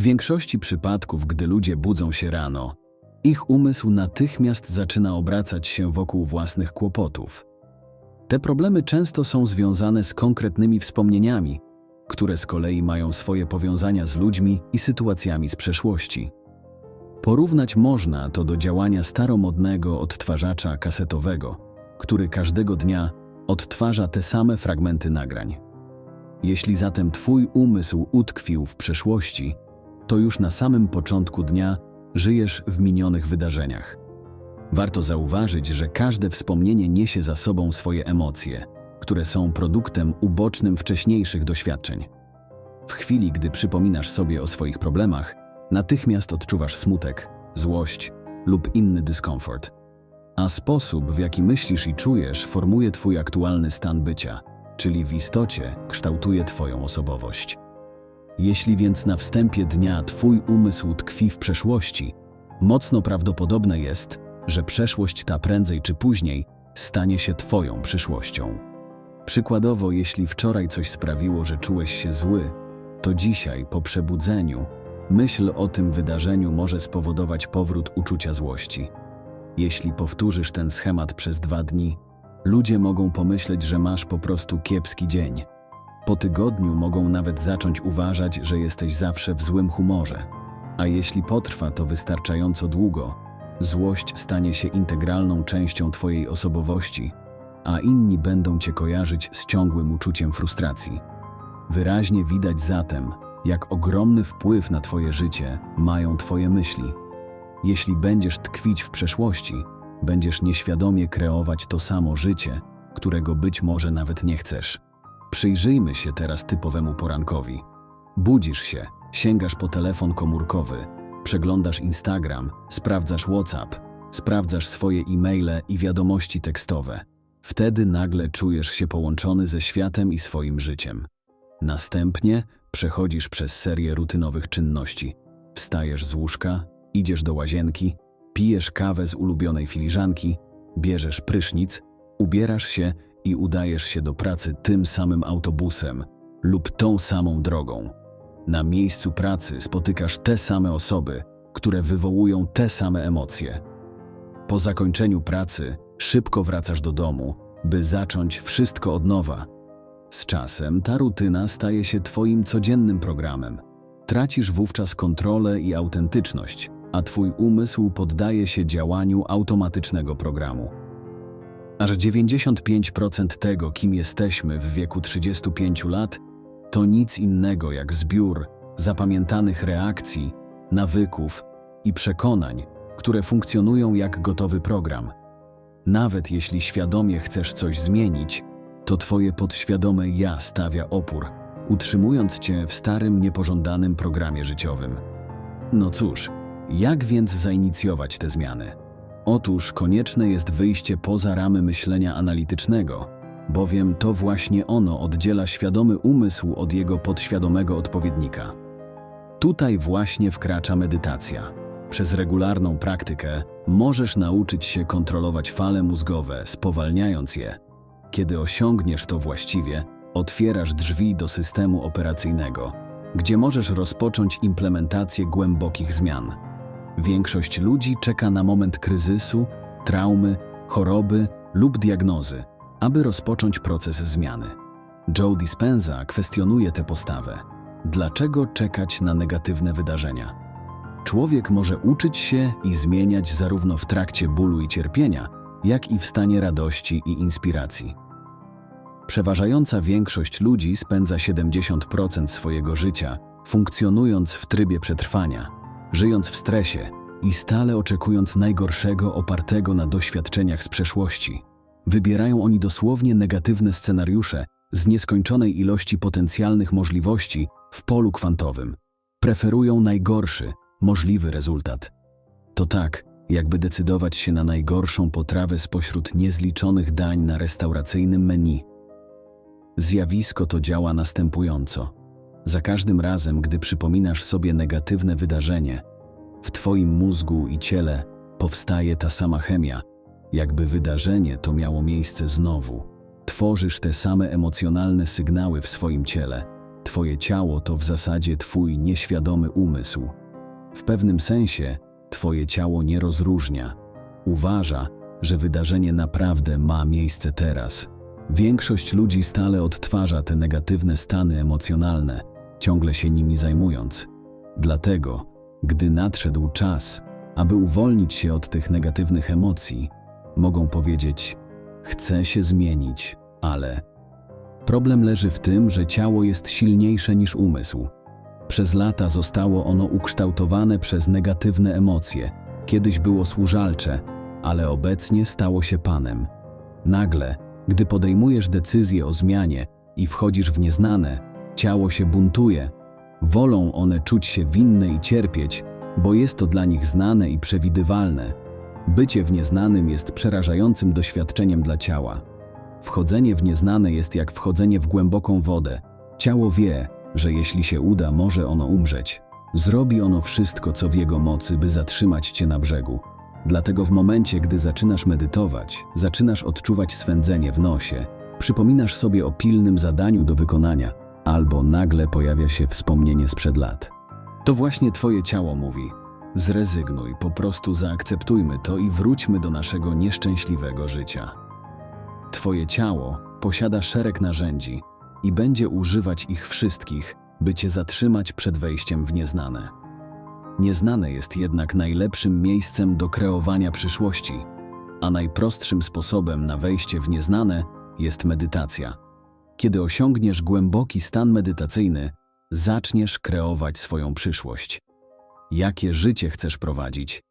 W większości przypadków, gdy ludzie budzą się rano, ich umysł natychmiast zaczyna obracać się wokół własnych kłopotów. Te problemy często są związane z konkretnymi wspomnieniami, które z kolei mają swoje powiązania z ludźmi i sytuacjami z przeszłości. Porównać można to do działania staromodnego odtwarzacza kasetowego, który każdego dnia odtwarza te same fragmenty nagrań. Jeśli zatem Twój umysł utkwił w przeszłości, to już na samym początku dnia żyjesz w minionych wydarzeniach. Warto zauważyć, że każde wspomnienie niesie za sobą swoje emocje, które są produktem ubocznym wcześniejszych doświadczeń. W chwili, gdy przypominasz sobie o swoich problemach, natychmiast odczuwasz smutek, złość lub inny dyskomfort. A sposób, w jaki myślisz i czujesz, formuje Twój aktualny stan bycia, czyli w istocie kształtuje Twoją osobowość. Jeśli więc na wstępie dnia Twój umysł tkwi w przeszłości, mocno prawdopodobne jest, że przeszłość ta prędzej czy później stanie się Twoją przyszłością. Przykładowo, jeśli wczoraj coś sprawiło, że czułeś się zły, to dzisiaj, po przebudzeniu, myśl o tym wydarzeniu może spowodować powrót uczucia złości. Jeśli powtórzysz ten schemat przez dwa dni, ludzie mogą pomyśleć, że masz po prostu kiepski dzień. Po tygodniu mogą nawet zacząć uważać, że jesteś zawsze w złym humorze. A jeśli potrwa to wystarczająco długo, złość stanie się integralną częścią Twojej osobowości, a inni będą Cię kojarzyć z ciągłym uczuciem frustracji. Wyraźnie widać zatem, jak ogromny wpływ na Twoje życie mają Twoje myśli. Jeśli będziesz tkwić w przeszłości, będziesz nieświadomie kreować to samo życie, którego być może nawet nie chcesz. Przyjrzyjmy się teraz typowemu porankowi. Budzisz się, sięgasz po telefon komórkowy, przeglądasz Instagram, sprawdzasz WhatsApp, sprawdzasz swoje e-maile i wiadomości tekstowe. Wtedy nagle czujesz się połączony ze światem i swoim życiem. Następnie przechodzisz przez serię rutynowych czynności. Wstajesz z łóżka, idziesz do łazienki, pijesz kawę z ulubionej filiżanki, bierzesz prysznic, ubierasz się i udajesz się do pracy tym samym autobusem lub tą samą drogą. Na miejscu pracy spotykasz te same osoby, które wywołują te same emocje. Po zakończeniu pracy szybko wracasz do domu, by zacząć wszystko od nowa. Z czasem ta rutyna staje się Twoim codziennym programem. Tracisz wówczas kontrolę i autentyczność, a Twój umysł poddaje się działaniu automatycznego programu. Aż 95% tego, kim jesteśmy w wieku 35 lat, to nic innego jak zbiór zapamiętanych reakcji, nawyków i przekonań, które funkcjonują jak gotowy program. Nawet jeśli świadomie chcesz coś zmienić, to Twoje podświadome ja stawia opór, utrzymując Cię w starym, niepożądanym programie życiowym. No cóż, jak więc zainicjować te zmiany? Otóż konieczne jest wyjście poza ramy myślenia analitycznego, bowiem to właśnie ono oddziela świadomy umysł od jego podświadomego odpowiednika. Tutaj właśnie wkracza medytacja. Przez regularną praktykę możesz nauczyć się kontrolować fale mózgowe, spowalniając je. Kiedy osiągniesz to właściwie, otwierasz drzwi do systemu operacyjnego, gdzie możesz rozpocząć implementację głębokich zmian. Większość ludzi czeka na moment kryzysu, traumy, choroby lub diagnozy, aby rozpocząć proces zmiany. Joe Dispenza kwestionuje tę postawę. Dlaczego czekać na negatywne wydarzenia? Człowiek może uczyć się i zmieniać zarówno w trakcie bólu i cierpienia, jak i w stanie radości i inspiracji. Przeważająca większość ludzi spędza 70% swojego życia funkcjonując w trybie przetrwania, żyjąc w stresie i stale oczekując najgorszego opartego na doświadczeniach z przeszłości. Wybierają oni dosłownie negatywne scenariusze z nieskończonej ilości potencjalnych możliwości w polu kwantowym. Preferują najgorszy, możliwy rezultat. To tak, jakby decydować się na najgorszą potrawę spośród niezliczonych dań na restauracyjnym menu. Zjawisko to działa następująco. Za każdym razem, gdy przypominasz sobie negatywne wydarzenie, w Twoim mózgu i ciele powstaje ta sama chemia, jakby wydarzenie to miało miejsce znowu. Tworzysz te same emocjonalne sygnały w swoim ciele. Twoje ciało to w zasadzie Twój nieświadomy umysł. W pewnym sensie Twoje ciało nie rozróżnia. Uważa, że wydarzenie naprawdę ma miejsce teraz. Większość ludzi stale odtwarza te negatywne stany emocjonalne, ciągle się nimi zajmując. Dlatego, gdy nadszedł czas, aby uwolnić się od tych negatywnych emocji, mogą powiedzieć: Chcę się zmienić, ale. Problem leży w tym, że ciało jest silniejsze niż umysł. Przez lata zostało ono ukształtowane przez negatywne emocje. Kiedyś było służalcze, ale obecnie stało się panem. Nagle, gdy podejmujesz decyzję o zmianie i wchodzisz w nieznane, ciało się buntuje. Wolą one czuć się winne i cierpieć, bo jest to dla nich znane i przewidywalne. Bycie w nieznanym jest przerażającym doświadczeniem dla ciała. Wchodzenie w nieznane jest jak wchodzenie w głęboką wodę. Ciało wie, że jeśli się uda, może ono umrzeć. Zrobi ono wszystko, co w jego mocy, by zatrzymać cię na brzegu. Dlatego w momencie, gdy zaczynasz medytować, zaczynasz odczuwać swędzenie w nosie, przypominasz sobie o pilnym zadaniu do wykonania, albo nagle pojawia się wspomnienie sprzed lat. To właśnie Twoje ciało mówi: zrezygnuj, po prostu zaakceptujmy to i wróćmy do naszego nieszczęśliwego życia. Twoje ciało posiada szereg narzędzi i będzie używać ich wszystkich, by Cię zatrzymać przed wejściem w nieznane. Nieznane jest jednak najlepszym miejscem do kreowania przyszłości, a najprostszym sposobem na wejście w nieznane jest medytacja. Kiedy osiągniesz głęboki stan medytacyjny, zaczniesz kreować swoją przyszłość. Jakie życie chcesz prowadzić?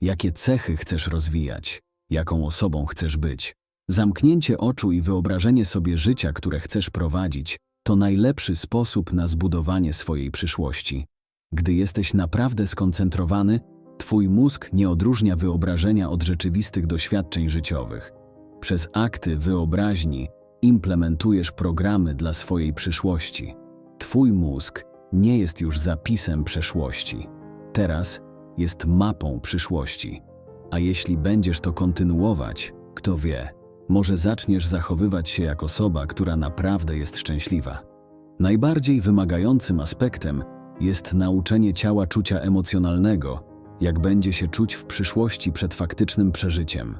Jakie cechy chcesz rozwijać? Jaką osobą chcesz być? Zamknięcie oczu i wyobrażenie sobie życia, które chcesz prowadzić, to najlepszy sposób na zbudowanie swojej przyszłości. Gdy jesteś naprawdę skoncentrowany, Twój mózg nie odróżnia wyobrażenia od rzeczywistych doświadczeń życiowych. Przez akty wyobraźni implementujesz programy dla swojej przyszłości. Twój mózg nie jest już zapisem przeszłości. Teraz jest mapą przyszłości. A jeśli będziesz to kontynuować, kto wie, może zaczniesz zachowywać się jak osoba, która naprawdę jest szczęśliwa. Najbardziej wymagającym aspektem jest nauczenie ciała czucia emocjonalnego, jak będzie się czuć w przyszłości przed faktycznym przeżyciem.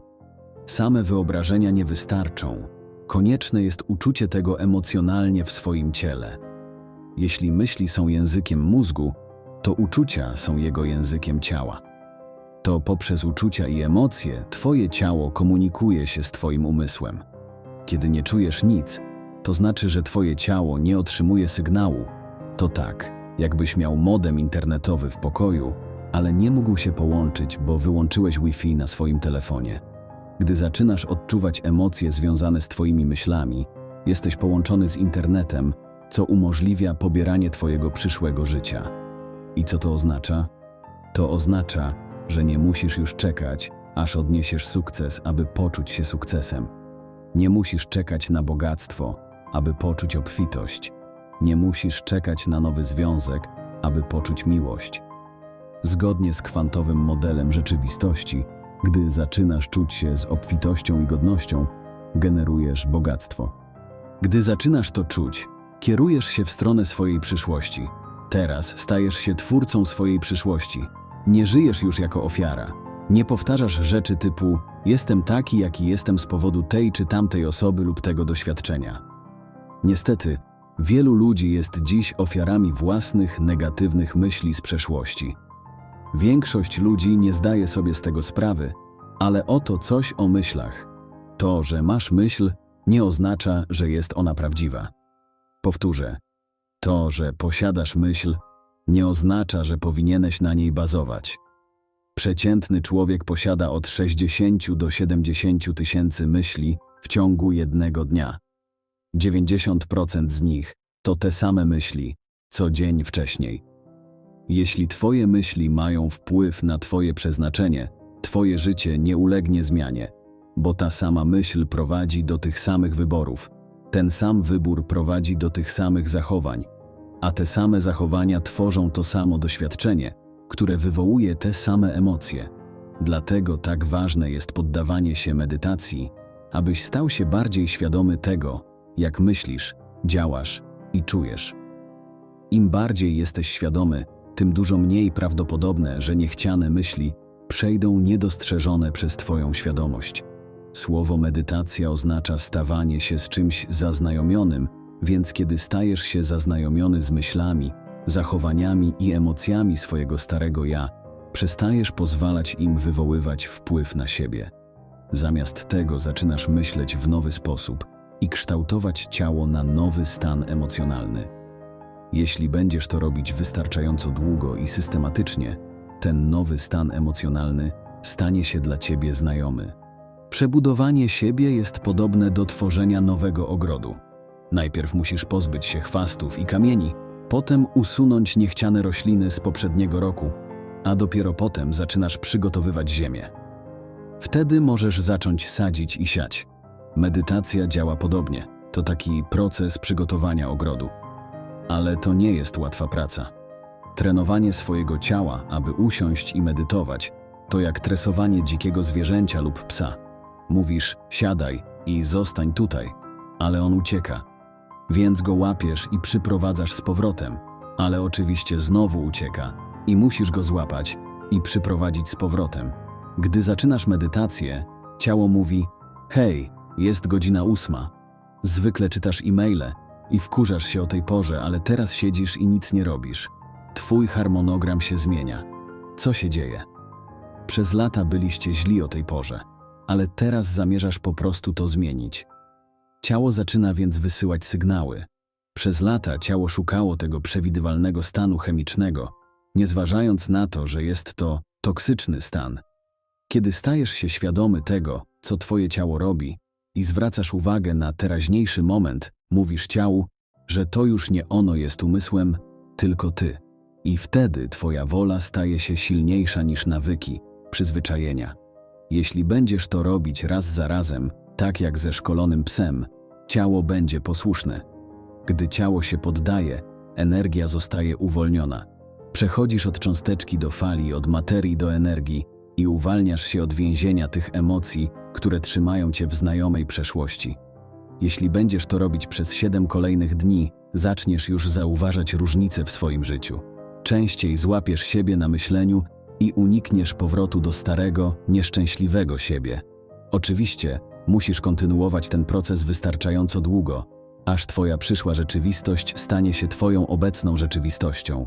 Same wyobrażenia nie wystarczą. Konieczne jest uczucie tego emocjonalnie w swoim ciele. Jeśli myśli są językiem mózgu, to uczucia są jego językiem ciała. To poprzez uczucia i emocje Twoje ciało komunikuje się z Twoim umysłem. Kiedy nie czujesz nic, to znaczy, że Twoje ciało nie otrzymuje sygnału. To tak, jakbyś miał modem internetowy w pokoju, ale nie mógł się połączyć, bo wyłączyłeś Wi-Fi na swoim telefonie. Gdy zaczynasz odczuwać emocje związane z Twoimi myślami, jesteś połączony z internetem, co umożliwia pobieranie Twojego przyszłego życia. I co to oznacza? To oznacza, że nie musisz już czekać, aż odniesiesz sukces, aby poczuć się sukcesem. Nie musisz czekać na bogactwo, aby poczuć obfitość. Nie musisz czekać na nowy związek, aby poczuć miłość. Zgodnie z kwantowym modelem rzeczywistości, gdy zaczynasz czuć się z obfitością i godnością, generujesz bogactwo. Gdy zaczynasz to czuć, kierujesz się w stronę swojej przyszłości. Teraz stajesz się twórcą swojej przyszłości. Nie żyjesz już jako ofiara. Nie powtarzasz rzeczy typu jestem taki, jaki jestem z powodu tej czy tamtej osoby lub tego doświadczenia. Niestety, wielu ludzi jest dziś ofiarami własnych negatywnych myśli z przeszłości. Większość ludzi nie zdaje sobie z tego sprawy, ale oto coś o myślach. To, że masz myśl, nie oznacza, że jest ona prawdziwa. Powtórzę. To, że posiadasz myśl, nie oznacza, że powinieneś na niej bazować. Przeciętny człowiek posiada od 60 do 70 tysięcy myśli w ciągu jednego dnia. 90% z nich to te same myśli, co dzień wcześniej. Jeśli Twoje myśli mają wpływ na Twoje przeznaczenie, Twoje życie nie ulegnie zmianie, bo ta sama myśl prowadzi do tych samych wyborów. Ten sam wybór prowadzi do tych samych zachowań, a te same zachowania tworzą to samo doświadczenie, które wywołuje te same emocje. Dlatego tak ważne jest poddawanie się medytacji, abyś stał się bardziej świadomy tego, jak myślisz, działasz i czujesz. Im bardziej jesteś świadomy, tym dużo mniej prawdopodobne, że niechciane myśli przejdą niedostrzeżone przez Twoją świadomość. Słowo medytacja oznacza stawanie się z czymś zaznajomionym, więc kiedy stajesz się zaznajomiony z myślami, zachowaniami i emocjami swojego starego ja, przestajesz pozwalać im wywoływać wpływ na siebie. Zamiast tego zaczynasz myśleć w nowy sposób i kształtować ciało na nowy stan emocjonalny. Jeśli będziesz to robić wystarczająco długo i systematycznie, ten nowy stan emocjonalny stanie się dla ciebie znajomy. Przebudowanie siebie jest podobne do tworzenia nowego ogrodu. Najpierw musisz pozbyć się chwastów i kamieni, potem usunąć niechciane rośliny z poprzedniego roku, a dopiero potem zaczynasz przygotowywać ziemię. Wtedy możesz zacząć sadzić i siać. Medytacja działa podobnie. To taki proces przygotowania ogrodu. Ale to nie jest łatwa praca. Trenowanie swojego ciała, aby usiąść i medytować, to jak tresowanie dzikiego zwierzęcia lub psa. Mówisz, siadaj i zostań tutaj, ale on ucieka. Więc go łapiesz i przyprowadzasz z powrotem, ale oczywiście znowu ucieka i musisz go złapać i przyprowadzić z powrotem. Gdy zaczynasz medytację, ciało mówi: Hej, jest godzina ósma. Zwykle czytasz e-maile i wkurzasz się o tej porze, ale teraz siedzisz i nic nie robisz. Twój harmonogram się zmienia. Co się dzieje? Przez lata byliście źli o tej porze, ale teraz zamierzasz po prostu to zmienić. Ciało zaczyna więc wysyłać sygnały. Przez lata ciało szukało tego przewidywalnego stanu chemicznego, nie zważając na to, że jest to toksyczny stan. Kiedy stajesz się świadomy tego, co twoje ciało robi i zwracasz uwagę na teraźniejszy moment, mówisz ciału, że to już nie ono jest umysłem, tylko ty. I wtedy twoja wola staje się silniejsza niż nawyki, przyzwyczajenia. Jeśli będziesz to robić raz za razem, tak jak ze szkolonym psem, ciało będzie posłuszne. Gdy ciało się poddaje, energia zostaje uwolniona. Przechodzisz od cząsteczki do fali, od materii do energii i uwalniasz się od więzienia tych emocji, które trzymają cię w znajomej przeszłości. Jeśli będziesz to robić przez siedem kolejnych dni, zaczniesz już zauważać różnice w swoim życiu. Częściej złapiesz siebie na myśleniu i unikniesz powrotu do starego, nieszczęśliwego siebie. Oczywiście, musisz kontynuować ten proces wystarczająco długo, aż Twoja przyszła rzeczywistość stanie się Twoją obecną rzeczywistością.